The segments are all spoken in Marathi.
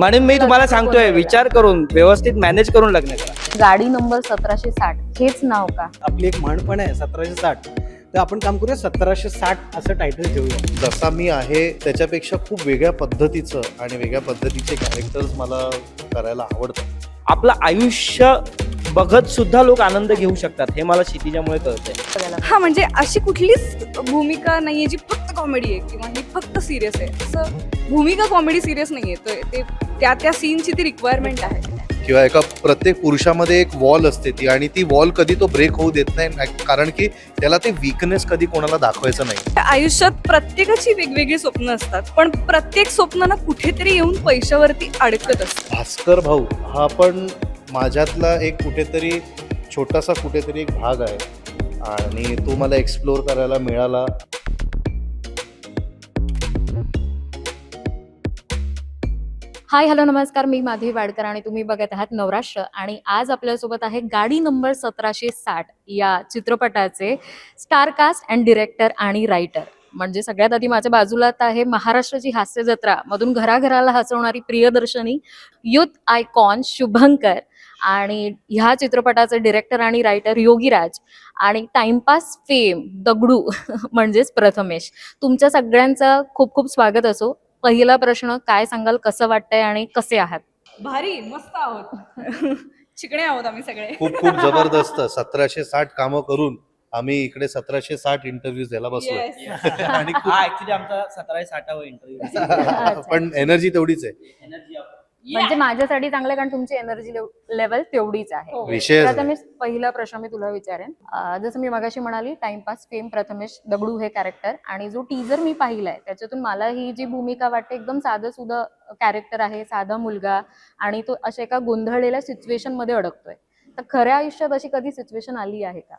म्हणून मी तुम्हाला सांगतोय विचार करून व्यवस्थित मॅनेज करून लग्न करा. गाडी नंबर सतराशे साठ हेच नाव का? आपली एक म्हण पण आहे सतराशे साठ. तर आपण काम करूया सतराशे साठ असं टायटल ठेवूया. जसा मी आहे त्याच्यापेक्षा खूप वेगळ्या पद्धतीचं आणि वेगळ्या पद्धतीचे कॅरेक्टर्स मला करायला आवडतात. आपलं आयुष्य बघत सुद्धा लोक आनंद घेऊ शकतात हे मला क्षितिजामुळे कळतंय. हा म्हणजे अशी कुठलीच भूमिका नाहीये जी फक्त कॉमेडी आहे किंवा ही फक्त सिरियस आहे. असं भूमिका कॉमेडी सिरियस नाहीये तर ते त्या त्या सीनची ती रिक्वायरमेंट आहे. किंवा एका प्रत्येक पुरुषामध्ये एक वॉल असते ती आणि ती वॉल कधी तो ब्रेक होऊ देत नाही कारण की त्याला ते वीकनेस कधी कोणाला दाखवायचं नाही. आयुष्यात प्रत्येकाची वेगवेगळी स्वप्न असतात पण प्रत्येक स्वप्न ना कुठेतरी येऊन पैशावरती अडकत असतं भास्कर भाऊ हा पण माझ्यातला एक कुठेतरी छोटासा कुठेतरी एक भाग आहे. आणि तो मला एक्सप्लोअर करायला मिळाला. हाय हॅलो नमस्कार. मी माधवी वाडकर आणि तुम्ही बघत आहात नवराष्ट्र. आणि आज आपल्यासोबत आहे गाडी नंबर सतराशे साठ या चित्रपटाचे स्टारकास्ट अँड डिरेक्टर आणि रायटर. म्हणजे सगळ्यात आधी माझ्या बाजूला आहे महाराष्ट्राची हास्य जत्रा. मधून घराघराला हसवणारी प्रियदर्शनी युथ आयकॉन शुभंकर आणि ह्या चित्रपटाचे डिरेक्टर आणि रायटर योगीराज आणि टाइमपास फेम दगडू म्हणजेच प्रथमेश. तुमच्या सगळ्यांचं खूप खूप स्वागत असो. पहिला प्रश्न काय सांगाल कसं वाटतंय आणि कसे आहात? भारी मस्त आहोत. चिकणे आहोत आम्ही सगळे. खूप खूप जबरदस्त. सतराशे साठ कामं करून आम्ही इकडे सतराशे साठ इंटरव्ह्यूज द्यायला बसलो. आणि खूप हा ऍक्च्युली आमचा सतरा साठावा इंटरव्ह्यू पण एनर्जी तेवढीच आहे. म्हणजे माझ्यासाठी चांगलं कारण तुमची एनर्जी लेवल तेवढीच आहे. हो. विषयच नाही. प्रथमेश पहिला प्रश्न मी तुला विचारेन. अं, जसं मी मगाशी म्हणाली टाइमपास फेम प्रथमेश दगडू हे कॅरेक्टर आणि जो टीजर मी पाहिलाय त्याच्यातून मला ही जी भूमिका वाटते एकदम साधं सुधं कॅरेक्टर आहे साधा मुलगा आणि तो अशा एका गोंधळलेल्या सिच्युएशनमध्ये अडकतोय. तर खऱ्या आयुष्यात अशी कधी सिच्युएशन आली आहे का?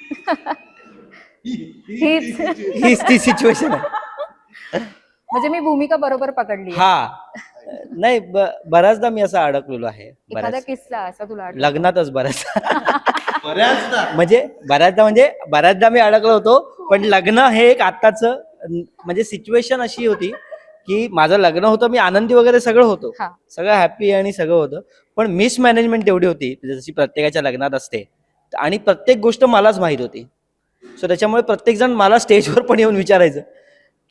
हीच. हीच ती सिच्युएशन आहे. म्हणजे मी भूमिका बरोबर पकडली आहे. हा. नाही ब- बऱ्याचदा मी असं अडकलेलो आहे. एखादा बऱ्याच किस्सा असा तुला आठवतो? लग्नातच बऱ्याच बऱ्याचदा. म्हणजे बऱ्याचदा म्हणजे बऱ्याचदा मी अडकलो होतो पण लग्न हे एक आत्ताच म्हणजे सिच्युएशन अशी होती की माझं लग्न होतं मी आनंदी वगैरे सगळं होतो. हा. सगळं हॅपी आणि सगळं होतं. पण मिसमॅनेजमेंट तेवढी होती जशी प्रत्येकाच्या लग्नात असते. आणि प्रत्येक गोष्ट मलाच माहीत होती. सो त्याच्यामुळे प्रत्येक जण मला स्टेजवर पण येऊन विचारायचं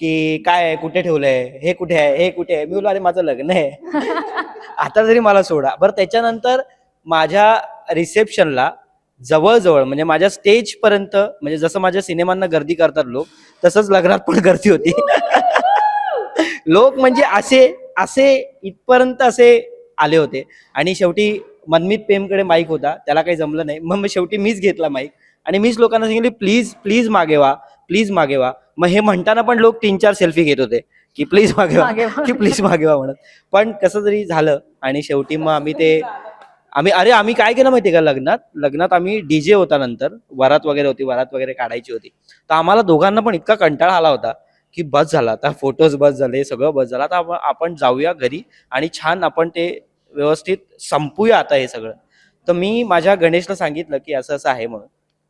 की काय आहे? कुठे ठेवलंय? हे कुठे आहे? हे कुठे आहे? मी बोललो अरे माझं लग्न आहे. आता तरी मला सोडा. बरं त्याच्यानंतर माझ्या रिसेप्शनला जवळजवळ म्हणजे माझ्या स्टेज पर्यंत म्हणजे जसं माझ्या सिनेमांना गर्दी करतात लोक तसंच लग्नात पण गर्दी होती. लोक म्हणजे असे असे इथपर्यंत असे आले होते. आणि शेवटी मनमित प्रेमकडे माईक होता. त्याला काही जमलं नाही. मग मग शेवटी मीच घेतला माईक. आणि मीच लोकांना सांगितले प्लीज प्लीज मागे वा प्लीज मागे वा. मग हे म्हणताना पण लोक तीन चार सेल्फी घेत होते की प्लीज मागे वा मागे वा. की प्लीज मागे वा म्हणत पण कसं तरी झालं आणि शेवटी मग आम्ही ते आम्ही अरे आम्ही काय केलं माहितीये का लग्नात? लग्नात आम्ही डीजे होता नंतर वरात वगैरे होती वरात वगैरे काढायची होती. तर आम्हाला दोघांना पण इतका कंटाळा आला होता की बस झाला आता फोटोज बस झाले सगळं बस झालं. आता आपण- जाऊया घरी आणि छान आपण ते व्यवस्थित संपूया आता हे सगळं. तर मी माझ्या गणेशला सांगितलं की असं असं आहे म्हणून.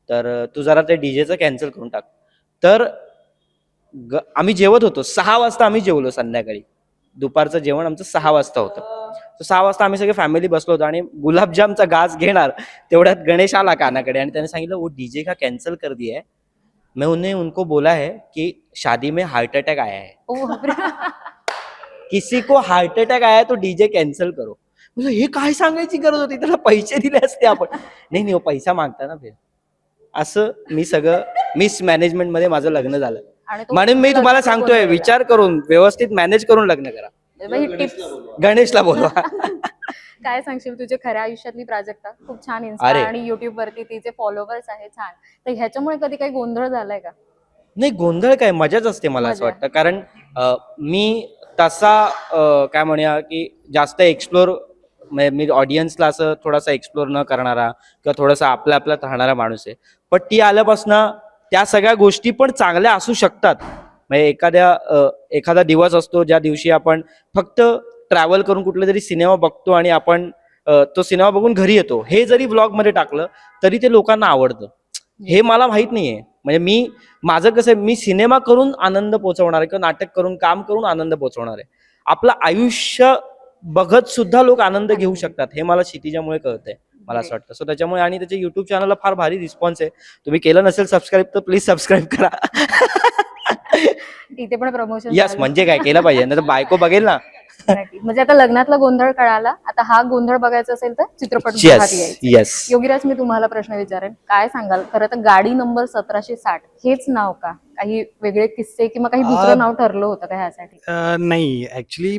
तर तू जरा ते डीजेचं कॅन्सल करून टाक. तर ग- आम्ही जेवत होतो. सहा वाजता आम्ही जेवलो संध्याकाळी. दुपारचं जेवण आमचं सहा वाजता होतं. तर सहा वाजता आम्ही सगळे फॅमिली बसलो होतो आणि गुलाबजामचा गाज घेणार तेवढ्यात गणेश आला कानाकडे आणि त्याने सांगितलं वो डीजे का कैंसिल कर दिया है मैं उन्हें उनको बोला है कि शादी में हार्ट अटैक आया है. किसी को हार्ट अटॅक आया तो डीजे कॅन्सल करो. हे काय सांगायची गरज होती? त्याला पैसे दिले असते आपण. नाही नाही पैसा मागता ना फिर. असं मी सगळं मिस मॅनेजमेंटमध्ये माझं लग्न झालं. म्हणून मी तुम्हाला सांगतोय विचार करून व्यवस्थित मॅनेज करून लग्न करा. गणेशला बोलवा. काय सांगशील तुझ्या खऱ्या आयुष्यातली प्राजक्ता खूप छान इन्स्टा. आणि युट्यूब वरती तिचे फॉलोअर्स आहे छान. तर ह्याच्यामुळे कधी काही गोंधळ झालाय का? नाही गोंधळ काय? मजाच असते मला असं. वाटतं. कारण मी तसा काय म्हणूया की जास्त एक्सप्लोर मी ऑडियन्सला असं थोडासा एक्सप्लोर न करणारा किंवा थोडासा आपल्या आपल्यात राहणारा माणूस आहे. पण ती आल्यापासनं त्या सगळ्या गोष्टी पण चांगल्या असू शकतात. म्हणजे एखाद्या एखादा दिवस असतो ज्या दिवशी आपण फक्त ट्रॅव्हल करून कुठला तरी सिनेमा बघतो आणि आपण तो सिनेमा बघून घरी येतो. हे जरी ब्लॉगमध्ये टाकलं तरी ते लोकांना आवडतं. हे मला माहीत नाहीये. म्हणजे मी माझं कसं आहे, मी सिनेमा करून आनंद पोचवणार आहे किंवा नाटक करून काम करून आनंद पोचवणार आहे. आपलं आयुष्य बघत सुद्धा लोक आनंद घेऊ शकतात हे मला क्षितिजामुळे कळतंय. मला असं वाटतं. सो त्याच्यामुळे आणि त्याच्या युट्यूब चॅनलला फार भारी रिस्पॉन्स आहे. तुम्ही केलं नसेल सबस्क्राईब तर प्लीज सबस्क्राईब करा. इथे पण प्रमोशन यस म्हणजे काय? केलं पाहिजे. नाही तर बायको बघेल ना. म्हणजे आता लग्नातला गोंधळ कळाला. आता हा गोंधळ बघायचा असेल तर चित्रपट येस यायचं. येस योगीराज मी तुम्हाला प्रश्न विचारेन. काय सांगाल? खरं तर गाडी नंबर सतराशे साठ. हेच नाव का? काही वेगळे किस्से किंवा काही दुसरं नाव ठरलं होतं का ह्यासाठी? नाही. ऍक्च्युली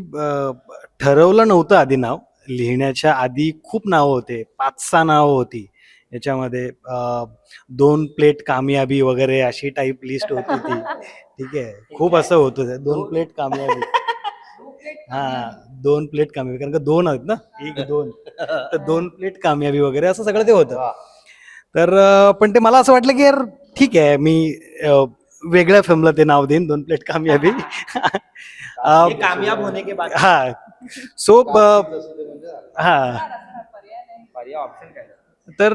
ठरवलं नव्हतं आधी नाव. लिहिण्याच्या आधी खूप नावं होते. पाच सहा नावं होती. याच्यामध्ये अ, दोन प्लेट कामयाबी वगैरे अशी टाईप लिस्ट होती ती. ठीक आहे. खूप असं होतं दोन प्लेट कामयाबी. हा दोन प्लेट कामयाबी. कारण का दोन आहेत ना? एक दोन. तर दोन प्लेट कामयाबी वगैरे असं सगळं ते होतं. तर पण ते मला असं वाटलं की यार ठीक आहे मी वेगळ्या फिल्मला ते नाव देईन दोन प्लेट कामयाबी. कामयाब होने के बाद। हा सो हा? ऑप्शन काय? तर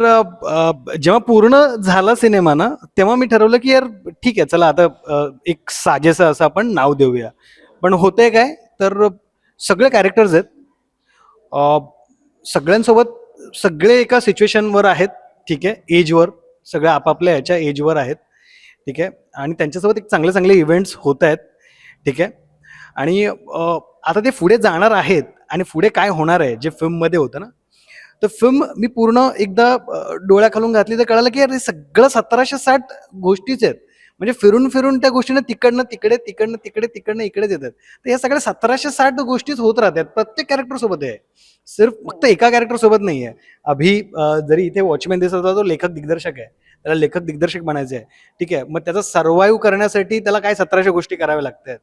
जेव्हा पूर्ण झाला सिनेमा ना तेव्हा मी ठरवलं की यार ठीक आहे चला आता एक साजेसं असं आपण नाव देऊया. पण होतंय काय तर सगळे कॅरेक्टर्स आहेत. सगळ्यांसोबत सगळे एका सिच्युएशनवर आहेत ठीक आहे एजवर सगळ्या आपापल्या ह्याच्या एजवर आहेत ठीक आहे. आणि त्यांच्यासोबत एक चांगले चांगले इव्हेंट्स होत आहेत ठीक आहे. आणि आता ते पुढे जाणार आहेत आणि पुढे काय होणार आहे जे फिल्ममध्ये होतं ना तर फिल्म मी पूर्ण एकदा डोळ्या खालून घातली तर कळालं की अरे सगळं सतराशे साठ गोष्टीच आहेत. म्हणजे फिरून फिरून त्या गोष्टीनं तिकडनं तिकडे तिकडनं तिकडे तिकडनं इकडेच येतात. तर या सगळ्या सतराशे साठ गोष्टीच होत राहतात. प्रत्येक कॅरेक्टर सोबत आहे. सिर्फ फक्त एका कॅरेक्टर सोबत नाही आहे. अभि जरी इथे वॉचमॅन दिसत होता तो लेखक दिग्दर्शक आहे. त्याला लेखक दिग्दर्शक बनायचं आहे ठीक आहे. मग त्याचा सर्वाईव्ह करण्यासाठी त्याला काय सतराशे गोष्टी कराव्या लागतात?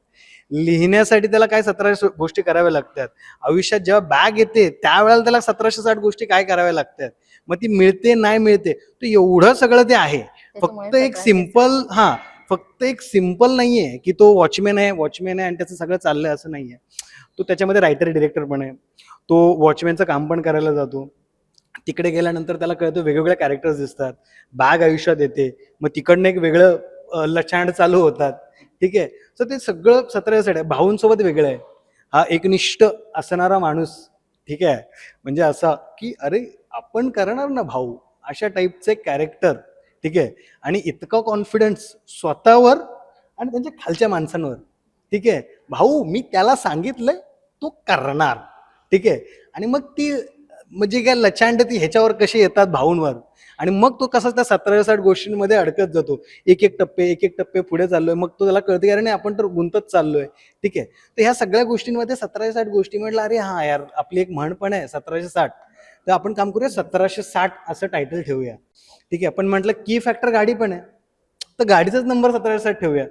लिहिण्यासाठी त्याला काय सतराशे गोष्टी कराव्या लागतात? आयुष्यात जेव्हा बॅग येते त्यावेळेला त्याला सतराशे साठ गोष्टी काय कराव्या लागतात? मग ती मिळते नाही मिळते तर एवढं सगळं ते आहे. फक्त एक 17 सिंपल हा फक्त एक सिंपल नाहीये की तो वॉचमॅन आहे वॉचमॅन आहे आणि त्याचं सगळं चाललंय असं नाहीये. तो त्याच्यामध्ये रायटर डिरेक्टर पण आहे. तो वॉचमॅनचं काम पण करायला जातो. तिकडे गेल्यानंतर त्याला कळतं वेगवेगळे कॅरेक्टर्स दिसतात. बॅग आयुष्यात येते. मग तिकडनं एक वेगळं अं, लचांड चालू होतात. ठीक आहे? सो ते सगळं सतरा आहे. भाऊंसोबत वेगळं आहे. हा एकनिष्ठ असणारा माणूस ठीक आहे? म्हणजे असा की अरे आपण करणार ना भाऊ? अशा टाईपचे कॅरेक्टर ठीक आहे? आणि इतका कॉन्फिडन्स स्वतःवर आणि त्यांच्या खालच्या माणसांवर ठीक आहे? भाऊ मी त्याला सांगितलंय तो करणार ठीक आहे? आणि मग ती म्हणजे काय लचांड ती ह्याच्यावर कशी येतात भाऊंवर? आणि मग तो कसा त्या सतरा साठ गोष्टींमध्ये अडकत जातो. एक एक टप्पे एक एक टप्पे पुढे चाललोय मग तो त्याला कळते अरे नाही आपण तर गुंतत चाललोय. ठीक आहे? तर ह्या सगळ्या गोष्टींमध्ये सतराशे साठ गोष्टी म्हटलं अरे हा यार आपली एक म्हण पण आहे सतराशे साठ. तर आपण काम करूया सतराशे साठ असं टायटल ठेवूया. ठीक आहे? आपण म्हटलं की फॅक्टर गाडी पण आहे. तर गाडीचाच नंबर सतराशे साठ ठेवूया.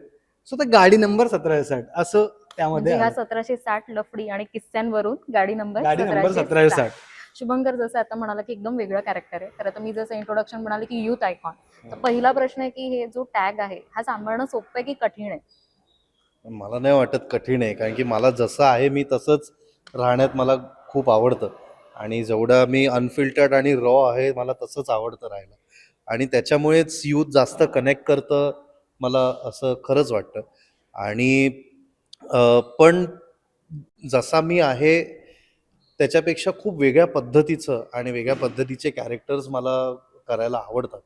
सो तर गाडी नंबर सतराशे साठ. असं त्यामध्ये म्हणजे. सतराशे साठ लफडी आणि किस्स्यांवरून गाडी नंबर गाडी नंबर सतराशे साठ. शुभंकर जसं आता म्हणाला की एकदम वेगळं कॅरेक्टर आहे. तर आता मी जसं इंट्रोडक्शन म्हणाले की युथ आयकॉन तर पहिला प्रश्न आहे की हे जो टॅग आहे हा सांभाळणं सोपं आहे की कठीण आहे? मला नाही वाटत कठीण आहे कारण की मला जसं आहे मी तसंच राहण्यात मला खूप आवडतं. आणि जेवढं मी अनफिल्टर्ड आणि रॉ आहे मला तसंच आवडतं राहायला. आणि त्याच्यामुळेच यूथ जास्त कनेक्ट करतं मला असं खरंच वाटतं. आणि पण जसा मी आहे त्याच्यापेक्षा खूप वेगळ्या पद्धतीचं आणि वेगळ्या पद्धतीचे कॅरेक्टर्स मला करायला आवडतात.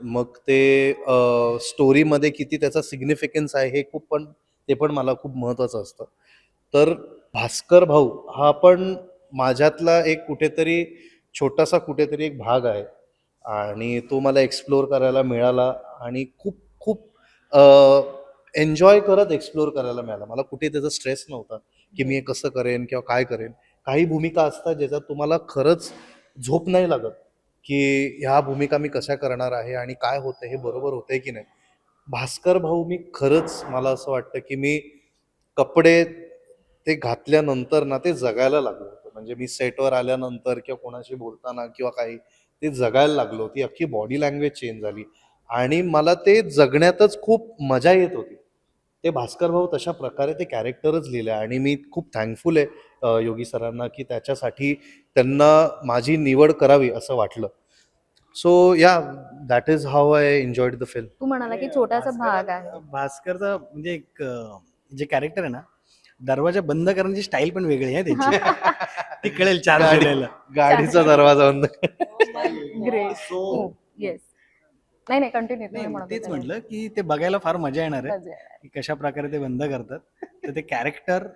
मग ते स्टोरीमध्ये किती त्याचा सिग्निफिकन्स आहे हे खूप पण ते पण मला खूप महत्त्वाचं असतं. तर भास्कर भाऊ हा पण माझ्यातला एक कुठेतरी छोटासा कुठेतरी एक भाग आहे. आणि तो मला एक्सप्लोअर करायला मिळाला आणि खूप खूप एन्जॉय करत एक्सप्लोअर करायला मिळाला. मला कुठे त्याचा स्ट्रेस नव्हता की मी हे कसं करेन किंवा काय करेन. काही भूमिका असतात ज्याच्यात तुम्हाला खरंच झोप नाही लागत की ह्या भूमिका मी कशा करणार आहे आणि काय होतं हे बरोबर होतंय की नाही. भास्कर भाऊ मी खरंच मला असं वाटतं की मी कपडे ते घातल्यानंतर ना ते जगायला लागलो होतं. म्हणजे मी सेटवर आल्यानंतर किंवा कोणाशी बोलताना किंवा काही ते जगायला लागलो ती अख्खी बॉडी लँग्वेज चेंज झाली. आणि मला ते जगण्यातच खूप मजा येत होती. ते भास्कर भाऊ तशा प्रकारे ते कॅरेक्टरच लिहिले आणि मी खूप थँकफुल आहे. योगी सरांना की त्याच्यासाठी त्यांना माझी निवड करावी असं वाटलं. So yeah that is how I enjoyed the film तू म्हणाला की छोटासा भाग आहे. भास्कर- भास्करचा म्हणजे एक अं, जे कॅरेक्टर आहे ना दरवाजा बंद करण्याची स्टाईल पण वेगळी आहे त्याची. ती कळेल चार गाडी- जुलैला गाडीचा दरवाजा बंद. ग्रेट येस नाही नाही कंटिन्यू नाही तेच. म्हटलं की ते बघायला फार मजा येणार आहे. की कशा प्रकारे ते बंद करतात. तर ते कॅरेक्टर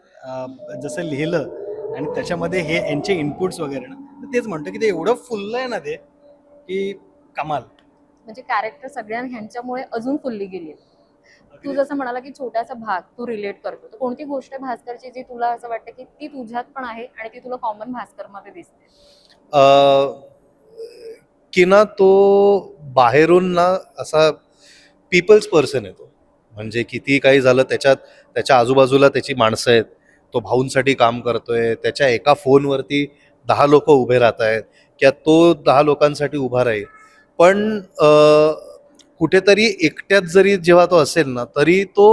जसं लिहिलं आणि त्याच्यामध्ये हे यांचे इनपुट्स वगैरे ना तर तेच म्हणतो की ते एवढं फुललं आहे ना ते की कमाल. म्हणजे कॅरेक्टर सगळ्या ह्यांच्यामुळे अजून फुलली गेली तू जसं म्हणाला की छोटासा भाग तू रिलेट करतो तर कोणती गोष्ट भास्करची जी तुला असं वाटतं की ती तुझ्यात पण आहे आणि ती तुला कॉमन भास्करमध्ये दिसते की ना तो बाहेरून ना असा पीपल्स पर्सन येतो म्हणजे किती काही झालं त्याच्यात त्याच्या आजूबाजूला त्याची माणसं आहेत. तो भाऊंसाठी काम करतोय. त्याच्या एका फोनवरती दहा लोक उभे राहत आहेत. किंवा तो दहा लोकांसाठी उभा राहील. पण कुठेतरी एकट्यात जरी जेव्हा तो असेल ना तरी तो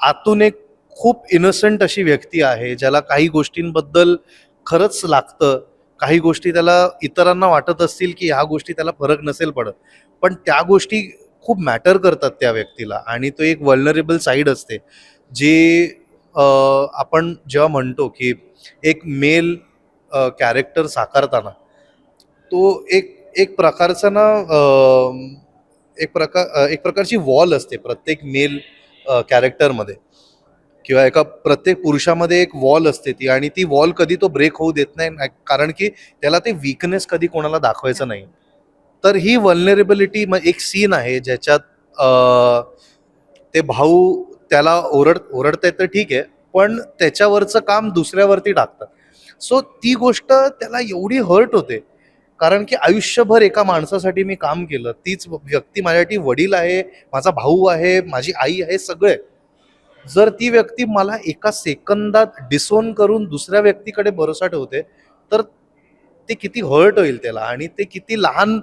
आतून एक खूप इनोसंट अशी व्यक्ती आहे ज्याला काही गोष्टींबद्दल खरंच लागतं. काही गोष्टी त्याला इतरांना वाटत असतील की ह्या गोष्टी त्याला फरक नसेल पडत. पण त्या गोष्टी खूप मॅटर करतात त्या व्यक्तीला आणि तो एक वल्नरेबल साईड असते. जी आपण जेव्हा म्हणतो की एक मेल कॅरेक्टर साकारताना तो एक एक प्रकारचा ना एक प्रकार एक प्रकारची वॉल असते प्रत्येक मेल कॅरेक्टरमध्ये किंवा एका प्रत्येक पुरुषामध्ये एक वॉल असते ती आणि ती वॉल कधी तो ब्रेक होऊ देत नाही कारण की त्याला ते विकनेस कधी कोणाला दाखवायचं नाही. तर ही वल्नरेबिलिटी एक सीन आहे ज्याच्यात ते भाऊ त्याला ओरड ओरडतायत तर ठीक आहे पण त्याच्यावरचं काम दुसऱ्यावरती टाकतात. सो ती गोष्ट त्याला एवढी हर्ट होते. कारण की आयुष्यभर एका माणसासाठी मी काम केलं. तीच व्यक्ती माझ्यासाठी वडील आहे माझा भाऊ आहे माझी आई आहे सगळे. जर ती व्यक्ती मला एका सेकंदात डिसोन करून दुसऱ्या व्यक्तीकडे भरोसा ठेवते तर ते किती हर्ट होईल त्याला आणि ते किती लहान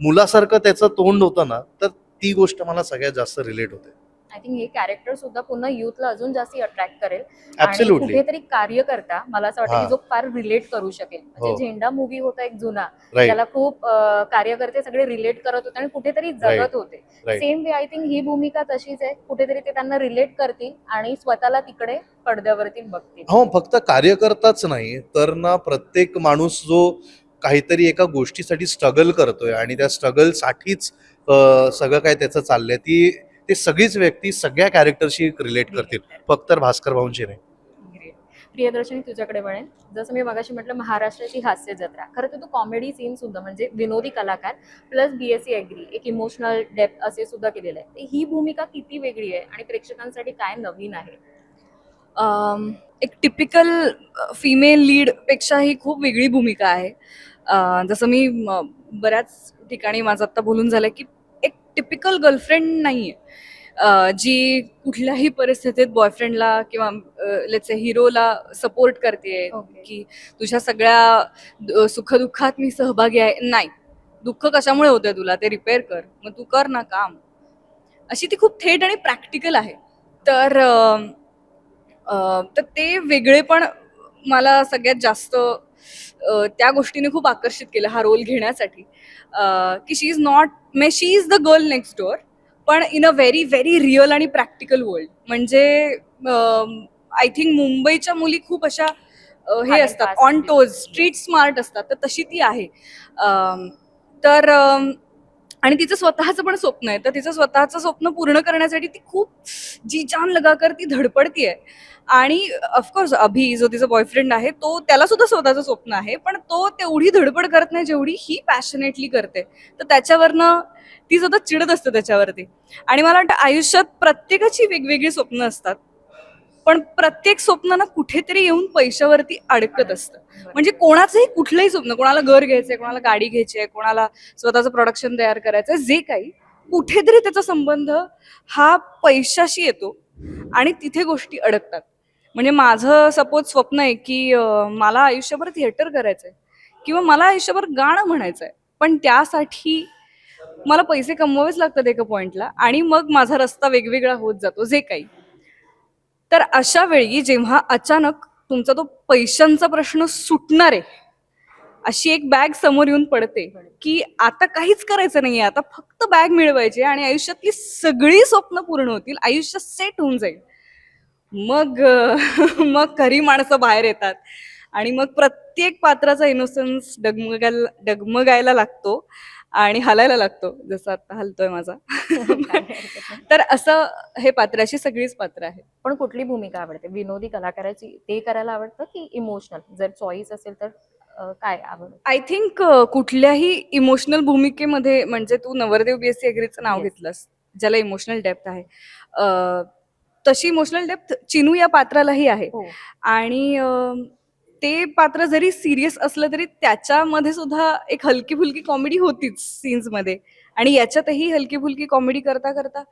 मुलासारखं त्याचं तोंड होतं ना तर ती गोष्ट मला सगळ्यात जास्त रिलेट होते. आय थिंक हे कॅरेक्टर सुद्धा पुन्हा युथला अजून जास्त अट्रॅक्ट करेल आणि कुठेतरी कार्य करता मला असं वाटतं हा. की जो फार रिलेट करू शकेल हो. म्हणजे झेंडा मूवी होता एक जुना त्याला खूप कार्यकर्ते सगळे रिलेट करत होते आणि कुठेतरी जगत. होते. सेम वे आय थिंक ही भूमिका तशीच आहे कुठेतरी ते त्यांना रिलेट करतील आणि स्वतःला तिकडे पडद्यावरती बघतील हो फक्त कार्यकर्ताच नाही तर ना प्रत्येक माणूस जो काहीतरी एका गोष्टीसाठी स्ट्रगल करतोय आणि त्या स्ट्रगलसाठीच सगळं काय त्याचं चाललंय ती ते सगळीच व्यक्ती सगळ्या कॅरेक्टरशी रिलेट करतील. फक्त भास्कर भाऊंची नाही. प्रियदर्शनी तुझ्याकडे म्हणेन जसं मी मगाशी म्हटलं महाराष्ट्राची हास्य जत्रा. खरं तर तू कॉमेडी सीन सुद्धा म्हणजे विनोदी कलाकार प्लस बीएससी अॅग्री एक इमोशनल डेप्थ असे सुद्धा केलेलं आहे. ही भूमिका किती वेगळी आहे आणि प्रेक्षकांसाठी काय नवीन आहे? एक टिपिकल फिमेल लीडपेक्षा ही खूप वेगळी भूमिका आहे. जसं मी म, बऱ्याच ठिकाणी माझं आत्ता बोलून झालं की एक टिपिकल गर्लफ्रेंड नाही आहे जी कुठल्याही परिस्थितीत बॉयफ्रेंडला किंवा लेट्स हिरोला सपोर्ट करते Okay. की तुझ्या सगळ्या सुखदुःखात मी सहभागी आहे. नाही. दुःख कशामुळे होतंय तुला? ते रिपेअर कर. मग तू कर ना काम. अशी ती खूप थेट आणि प्रॅक्टिकल आहे. तर तर ते वेगळे पण मला सगळ्यात जास्त त्या गोष्टीने खूप आकर्षित केलं हा रोल घेण्यासाठी. की she is not may she is the girl next door पण in a very very real आणि प्रॅक्टिकल वर्ल्ड म्हणजे आय थिंक मुंबईच्या मुली खूप अशा हे असतात ऑन. टोज स्ट्रीट स्मार्ट असतात तर तशी ती आहे तर आणि तिचं स्वतःचं पण स्वप्न आहे. तर तिचं स्वतःचं स्वप्न पूर्ण करण्यासाठी ती खूप जी जान लगाकर ती धडपडतीये. आणि ऑफकोर्स अभि जो तिचा बॉयफ्रेंड आहे तो त्याला सुद्धा स्वतःचं स्वप्न आहे पण तो तेवढी धडपड करत नाही जेवढी ही पॅशनेटली करते. तर त्याच्यावरनं ती सुद्धा चिडत असते त्याच्यावरती. आणि मला वाटतं आयुष्यात प्रत्येकाची वेगवेगळी स्वप्न असतात. पण प्रत्येक स्वप्न ना कुठेतरी येऊन पैशावरती अडकत असतं. म्हणजे कोणाचंही कुठलंही स्वप्न कोणाला घर घ्यायचंय कोणाला गाडी घ्यायची आहे कोणाला स्वतःचं प्रोडक्शन तयार करायचंय जे काही कुठेतरी त्याचा संबंध हा पैशाशी येतो आणि तिथे गोष्टी अडकतात. म्हणजे माझं सपोज स्वप्न आहे की मला आयुष्यभर थिएटर करायचंय किंवा मला आयुष्यभर गाणं म्हणायचंय पण त्यासाठी मला पैसे कमवावेच लागतात एका पॉइंटला आणि मग माझा रस्ता वेगवेगळा होत जातो जे काही. तर अशा वेळी जेव्हा अचानक तुमचा तो पैशांचा प्रश्न सुटणार आहे अशी एक बॅग समोर येऊन पडते की आता काहीच करायचं नाहीये आता फक्त बॅग मिळवायची आणि आयुष्यातली सगळी स्वप्न पूर्ण होतील आयुष्य सेट होऊन जाईल. मग मग खरी माणसं बाहेर येतात आणि मग प्रत्येक पात्राचा इनोसन्स डगमगायला डगमगायला लागतो. आणि हलायला लागतो जसं आता हलतोय माझा. तर असं हे पात्र अशी सगळीच पात्र आहेत. पण कुठली भूमिका आवडते? विनोदी कलाकाराची ते करायला आवडतं की इमोशनल? जर चॉईस असेल तर काय आवडतं? आय थिंक कुठल्याही इमोशनल भूमिकेमध्ये म्हणजे तू नवरदेव बीएससी अग्रीचं नाव. घेतलंस ज्याला इमोशनल डेप्थ आहे तशी इमोशनल डेप्थ चिनू या पात्रालाही आहे. हो. आणि ते पात्र जरी सिरियस असलं तरी त्याच्यामध्ये सुद्धा एक हलकी फुलकी कॉमेडी होतीच सीन्समध्ये. आणि याच्यातही हलकी फुलकी कॉमेडी करता करता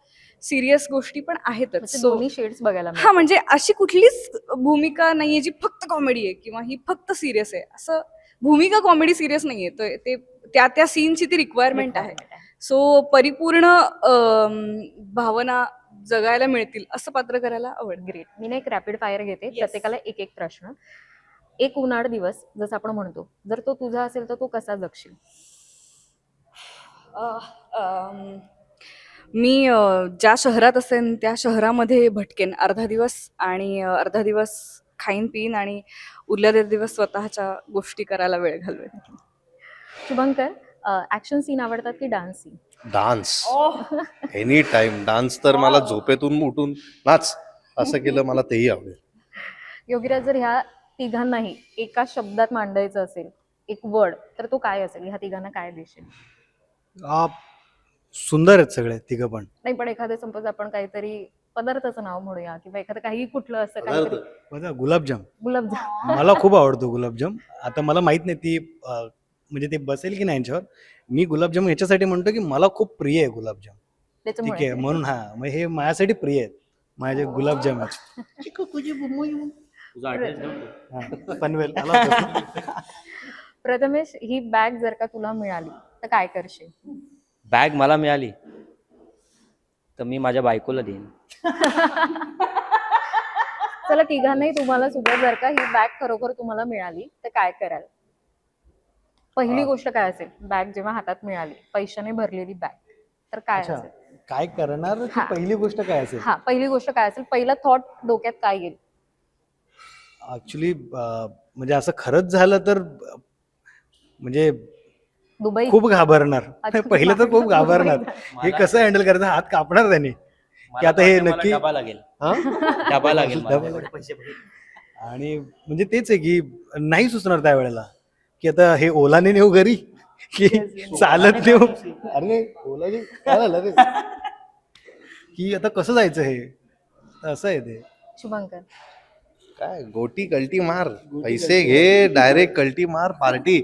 सिरियस गोष्टी पण आहेतच. म्हणजे So, दोन्ही शेड्स बघायला हा. म्हणजे अशी कुठलीच भूमिका नाहीये जी फक्त कॉमेडी आहे किंवा ही फक्त सिरियस आहे. असं भूमिका कॉमेडी सिरियस नाहीये. तो- ते त्या त्या सीनची ती रिक्वायरमेंट आहे. सो परिपूर्ण भावना जगायला मिळतील असं पात्र करायला आवडतं. ग्रेट मी ना एक रॅपिड फायर घेते. प्रत्येकाला एक एक प्रश्न. एक उन्हाळ दिवस जसं आपण म्हणतो. जर तो तुझा असेल तर तो कसा जगशील? मी ज्या शहरात असेन त्या शहरामध्ये भटकेन. अर्धा दिवस आणि अर्धा दिवस खाईन पिईन आणि उरलेले दिवस स्वतःच्या गोष्टी करायला वेळ घालवेन. शुभंकर ऍक्शन सीन आवडतात की dance scene dance any time dance तर मला झोपेतून उठून नाच. असं केलं मला तेही आवडेल. योगीराज जर ह्या तिघांनाही एका शब्दात मांडायचं असेल एक वर्ड तर तो काय असेल? ह्या तिघांना काय देशील? सुंदर आहेत सगळे तिघं पण. नाही पण एखादं सपोज आपण काहीतरी पदार्थाचं नाव म्हणूया किंवा एखादं काही कुठलं असं काहीतरी. बघा गुलाबजाम. गुलाबजाम. मला खूप आवडतो गुलाबजाम. आता मला माहीत नाही ती अ, म्हणजे ते बसेल की नाही यांच्यावर. मी गुलाबजाम याच्यासाठी म्हणतो की मला खूप प्रिय आहे गुलाबजाम. ठीक त्याच्यामुळे आहे म्हणून हा मग हे माझ्यासाठी प्रिय आहेत माझे गुलाबजाम आहेत. तुझा पनवेल. प्रथमेश ही बॅग जर का तुला मिळाली तर काय करशील? बॅग मला मिळाली तर मी माझ्या बायकोला देईन. चला तिघांनाही तुम्हाला सुद्धा जर का ही बॅग खरोखर तुम्हाला मिळाली तर काय कराल? पहिली गोष्ट काय असेल? बॅग जेव्हा हातात मिळाली पैशाने भरलेली बॅग तर काय अच्छा. असेल? काय करणार? ती हा. पहिली गोष्ट काय असेल? हा पहिली गोष्ट काय असेल? पहिला थॉट डोक्यात काय येईल? ऍक्च्युली म्हणजे असं खरंच झालं तर म्हणजे दुबई. खूप घाबरणार. पहिलं तर खूप घाबरणार. हे कसं हँडल करायचं? हात कापणार त्याने. मला आता हे नक्की- डबा लागेल. हा? डबा लागेल मला. डबा लागेल. आणि म्हणजे तेच आहे की नाही सुचणार त्यावेळेला. की आता हे ओलाने नेऊ घरी की चालत नेऊ. अरे ओलाने काय झालं रे? की आता कसं जायचं हे? असं आहे ते. शुभंकर. काय गोटी कल्टी मार पैसे घे डायरेक्ट कल्टी मार पार्टी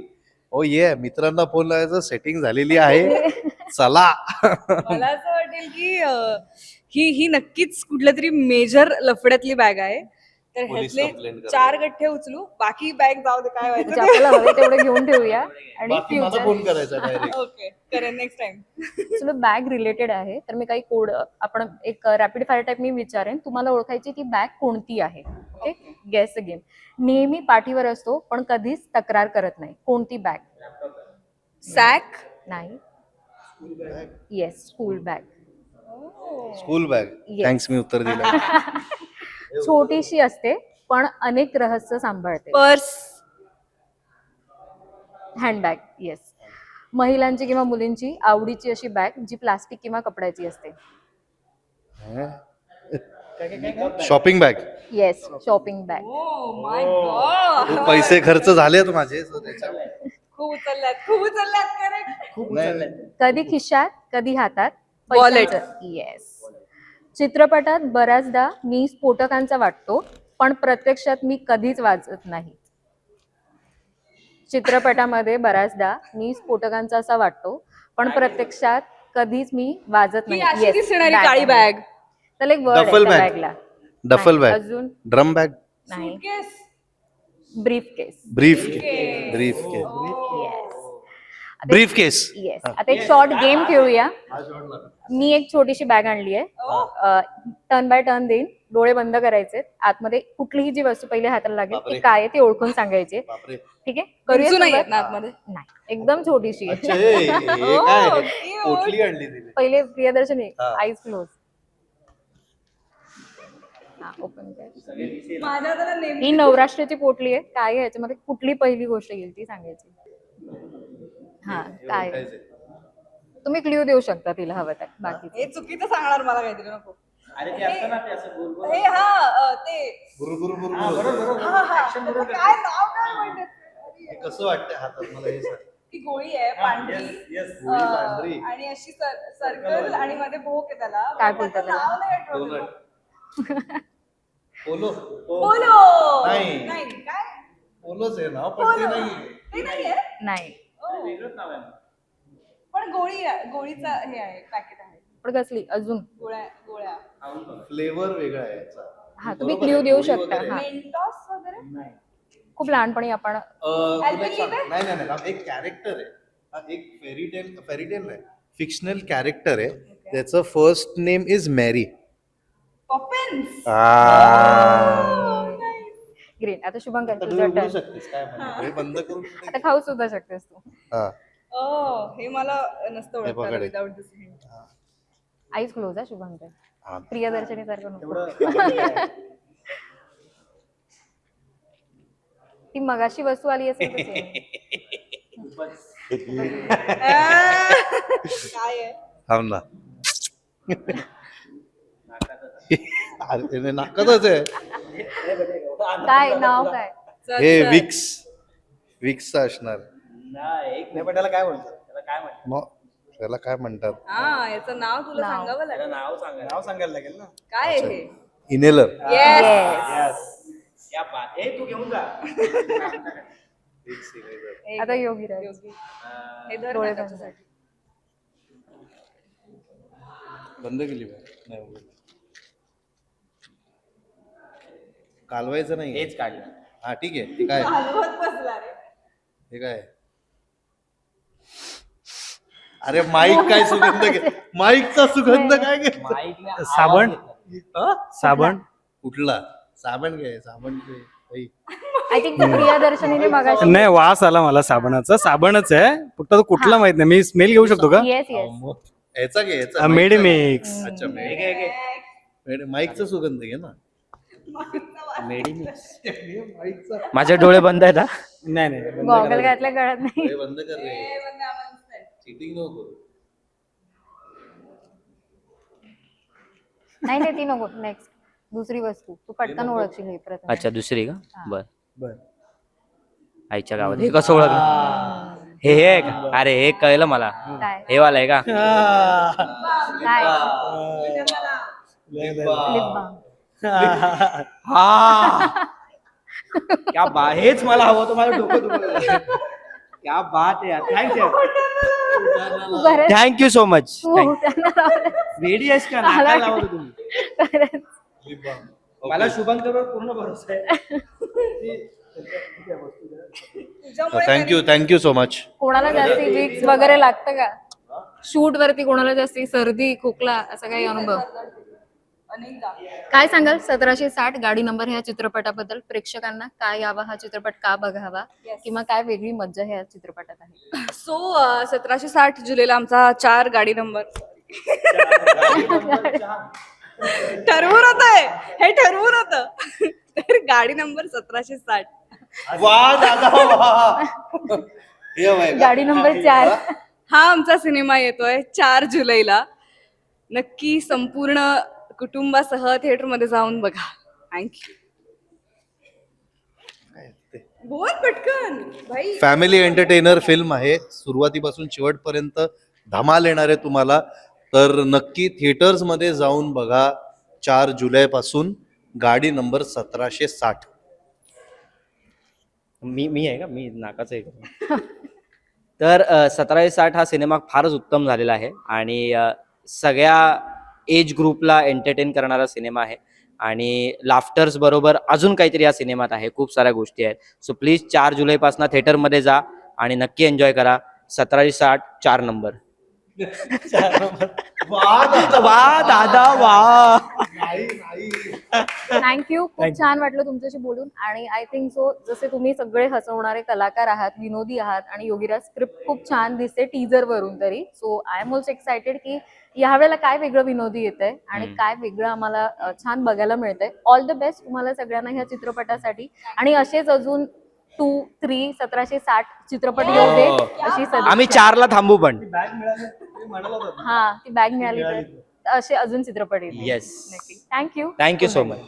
ओ ये मित्रांना फोन लावायचं सेटिंग झालेली आहे. चला. मला असं वाटेल की ही ही नक्कीच कुठल्या तरी मेजर लफड्यातली बॅग आहे. तर पोलीस ह्यातले. चार गठ्ठे उचलू. बाकी बॅग जाऊ दे काय म्हणजे व्हायचं आपल्याला हवे तेवढे घेऊन ठेवूया आणि बाकी माझा फोन करायचा डायरेक्ट ओके करेन नेक्स्ट टाइम बॅग रिलेटेड आहे. तर मी काही कोड आपण एक रॅपिड फायर टाईप मी विचारेन. तुम्हाला ओळखायची ती बॅग कोणती आहे? ओके गेस गेम नेहमी पाठीवर असतो पण कधीच तक्रार करत नाही. कोणती बॅग सॅक नाही. Yes school bag school bag Yes. Thanks मी उत्तर दिलं. छोटीशी असते पण अनेक रहस्य सांभाळते. पर्स. हँडबॅग येस महिलांची किंवा मुलींची आवडीची अशी बॅग जी प्लास्टिक किंवा कपड्याची असते. Shopping bag. Yes shopping bag. My God खूप पैसे खर्च झालेत माझे so त्याच्यामुळे. खूप उचलल्यात खूप उचलल्यात करेक्ट नाही, कधी खिशात कधी हातात. Wallet. येस चित्रपटात बऱ्याचदा मी स्फोटकांचा वाटतो पण प्रत्यक्षात मी कधीच वाचत नाही. चित्रपटामध्ये बऱ्याचदा मी स्फोटकांचा असा वाटतो पण प्रत्यक्षात कधीच मी वाजत नाही. Yes, bag. काळी आहे. बॅग त्याला एक वर्ड Duffel bag. बॅगला डफल बॅग अजून ड्रम बॅग नाही. ब्रीफ केस ब्रीफ ब्रीफ के येस ब्रीफ केस येस आता एक शॉर्ट गेम खेळूया. मी एक छोटीशी बॅग आणली आहे. टर्न बाय टर्न देईन. डोळे बंद करायचे आतमध्ये कुठलीही जी वस्तू पहिले हाताला लागेल. ती काय आहे ती ओळखून सांगायची. ठीक आहे? करूया ना आतमध्ये? नाही. एकदम छोटीशी हे- काय okay. पोटली आणली तिने. पहिले प्रियदर्शनी. आईज क्लोज हा ओपन कर. ही नवराष्ट्राची पोटली आहे. काय आहे याच्यामध्ये? कुठली पहिली गोष्ट येईल ती सांगायची. हा काय? तुम्ही क्ल्यू देऊ शकता तिला हवं तर बाकी हे चुकीचं सांगणार मला काहीतरी नको. अरे ते असतं ना ते असं गोल गोल. हे हा अ, ते हा, बरोबर बुरबुर. हा, हा. काय नाव काय हे. कसं वाटतंय हातात मला हे सांग. ती गोळी आहे पांढरी. गोळी अ, पांढरी. आणि अशी सर्कल आणि मध्ये भोक आहे त्याला. काय बोलतात त्याचं नाव नाही आठवत डोनट मला. पोलो पोलो नाही. नाही काय? पोलोच आहे नाव पण ते पोलो. नाही ते नाहीये? नाही. वेगळंच नाव आहे. पण गोळी आहे गोळीचा हे आहे पॅकेट आहे. पण कसली अजून? गोळ्या गोळ्या. फ्लेवर वेगळा आहे याचा. हा तुम्ही बरोबर आहे, देऊ गोळी शकता वगैरे. हा. मेंटॉस वगैरे? खूप लहानपणी आपण अ, तुला एक Alphabet सांग- आहे? नाही नाही नाही एक कॅरेक्टर आहे. हा एक फेरीटेल फेरीटेल नाही. फिक्शनल कॅरेक्टर आहे. त्याचं first name is Mary Poppins green आता शुभंकर आता तुझं उघडू turn. शकतेस काय हे. बंद करून आता खाऊ सुद्धा शकतेस तू. हा. ओ हे मला नसतं हे ओळखता. विदाउट दिस आईज क्लोज आहे शुभंकर. हा. प्रियदर्शनी सारखं नको. ती मगाशी वस्तू आली असेल. काय आहे? थांब ना. अरे नाकातच आहे. काय नाव काय? चल, हे. विक्स विक्सचा असणार. नाही एक नाही पण त्याला काय बोलतात त्याला काय म्हणतात? मग त्याला काय म्हणतात? हा याचं नाव तुला नाव. सांगावं त्याला लागेल नाव सांगा नाव सांगायला लागेल ना? काय आहे हे? इनेलर. येस क्या बात ए तू घेऊन जा. आता योगी राज योगी. हे. धर डोळे ना बंद. त्याच्यासाठी. बंद केली बा. नाही उघडली. कालवायचं नाही हेच काढलं. हा ठीक आहे. ते काय? हलवत बसला रे. हे काय? अरे माईक काय सुगंध घे माईकचा सुगंध काय घे साबण? साबण? कुठला? साबण घे साबण घे. बाई. आय थिंक प्रियदर्शनीने मगाशी नाही वास आला मला साबणाचा. साबणच आहे. फक्त तो कुठला माहीत नाही. मी स्मेल घेऊ शकतो का? येस येस मग ह्याचा घे ह्याचा मेड माईकचा घे. मिक्स. अच्छा हे घे, हे घे. माईकचा सुगंध घे ना. मेडिमिक्स माझे डोळे बंद आहेत हा? नाही नाही बंद गॉगल. घातल्या कळत नाही. हे बंद कर रे. हे बंद आम्हाला दिसतंय. चिटिंग नको. नाही नाही ती नको. नेक्स्ट दुसरी वस्तू. तू पटकन ओळखशील हे प्रथम. अच्छा दुसरी का? बर. बर. आईच्या गावात. हे कसं ओळखलं? हे. हे आहे का? अरे हे कळलं मला. काय? हे वाला आहे का? काय लय- लय- लिप बाम. हा. क्या बा हेच मला हवं होतं माझं डोकं दुखलं क्या बात आहे थँक्यू बरं. थँक्यू सो मच तू त्यांना लावलं. रेडी आहेस का? नाकाला तुम्ही. खरंच. मला शुभंकरवर पूर्ण भरोसा आहे. थँक्यू थँक्यू सो मच कोणाला जास्ती विक्स वगैरे लागतं का? शूट वरती कोणाला जास्ती सर्दी खोकला असा काही अनुभव? काय सांगाल? सतराशे साठ गाडी नंबर ह्या चित्रपटाबद्दल प्रेक्षकांना काय यावा? हा चित्रपट का बघावा? किंवा काय वेगळी मज्जा ह्या चित्रपटात आहे? सो सतराशे साठ जुलैला आमचा चार गाडी नंबर. ठरवून होत हे. ठरवून होत. तर गाडी नंबर सतराशे साठ? गाडी नंबर चार. हा आमचा सिनेमा येतोय चार जुलैला. नक्की संपूर्ण कुटुंबासह थिएटरमध्ये जाऊन बघा. थँक्यू बोल पटकन. भाई फॅमिली एंटरटेनर फिल्म आहे. सुरुवातीपासून शेवटपर्यंत धमाल येणार आहे तुम्हाला. तर नक्की थिएटर्समध्ये जाऊन बघा. चार जुलैपासून गाडी नंबर सतराशे साठ. मी मी आहे का? मी नाकाचं आहे का? तर सतराशे साठ हा सिनेमा फारच उत्तम झालेला आहे. आणि अ, सगळ्या एज ग्रुपला एंटरटेन करणारा सिनेमा आहे. आणि लाफ्टर्स बरोबर अजून काहीतरी या सिनेमात आहे. खूप साऱ्या गोष्टी आहेत. सो प्लीज चार जुलैपासून थिएटरमध्ये जा आणि नक्की एन्जॉय करा. सतराशे साठ चार नंबर. वा दादा. वा थँक्यू खूप छान वाटलं तुमच्याशी बोलून. आणि आय थिंक सो जसे तुम्ही सगळे हसवणारे कलाकार आहात विनोदी आहात आणि योगीराज स्क्रिप्ट खूप छान दिसते टीजर वरून तरी. So I am also excited की यावेळेला काय वेगळं विनोदी येत आहे आणि. काय वेगळं आम्हाला छान बघायला मिळतंय ऑल द बेस्ट तुम्हाला सगळ्यांना ह्या चित्रपटासाठी आणि असेच अजून टू थ्री सतराशे साठ चित्रपट येऊ दे हो. अशी सदिच्छा. आम्ही चारला थांबू पण बॅग मिळाली ते म्हणाला होता. हा ती बॅग मिळाली तर असे अजून चित्रपट येतील Yes. नक्की थँक्यू थँक्यू सो मच